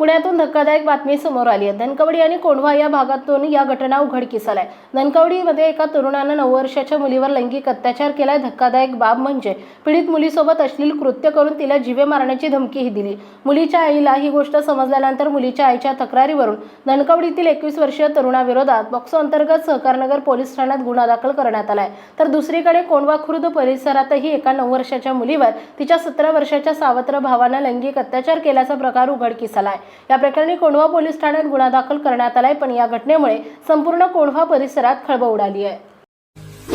पुण्यातून धक्कादायक बातमी समोर आली आहे. धनकवडी आणि कोंढवा या भागातून या घटना उघडकीस आल्या. धनकवडीमध्ये एका तरुणानं नऊ वर्षाच्या मुलीवर लैंगिक अत्याचार केलाय. धक्कादायक बाब म्हणजे पीडित मुलीसोबत अश्लील कृत्य करून तिला जिवे मारण्याची धमकीही दिली. मुलीच्या आईला ही गोष्ट समजल्यानंतर मुलीच्या आईच्या तक्रारीवरून धनकवडीतील एकवीस वर्षीय तरुणाविरोधात बॉक्सो अंतर्गत सहकारनगर पोलीस ठाण्यात गुन्हा दाखल करण्यात आलाय. तर दुसरीकडे कोंढवा खुर्द परिसरातही एका नऊ वर्षाच्या मुलीवर तिच्या सतरा वर्षाच्या सावत्र भावानं लैंगिक अत्याचार केल्याचा प्रकार उघडकीस आलाय. या प्रकरणी कोंढवा पोलीस ठाण्यात गुन्हा दाखल करण्यात आलाय पण या घटनेमुळे संपूर्ण कोंढवा परिसरात खळबळ उडाली आहे.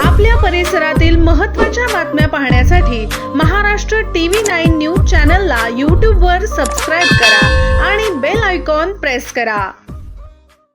आपल्या परिसरातील महत्त्वाच्या बातम्या पाहण्यासाठी महाराष्ट्र टीव्ही नाईन न्यूज चॅनलला यूट्यूबवर सबस्क्राईब करा आणि बेल आयकॉन प्रेस करा.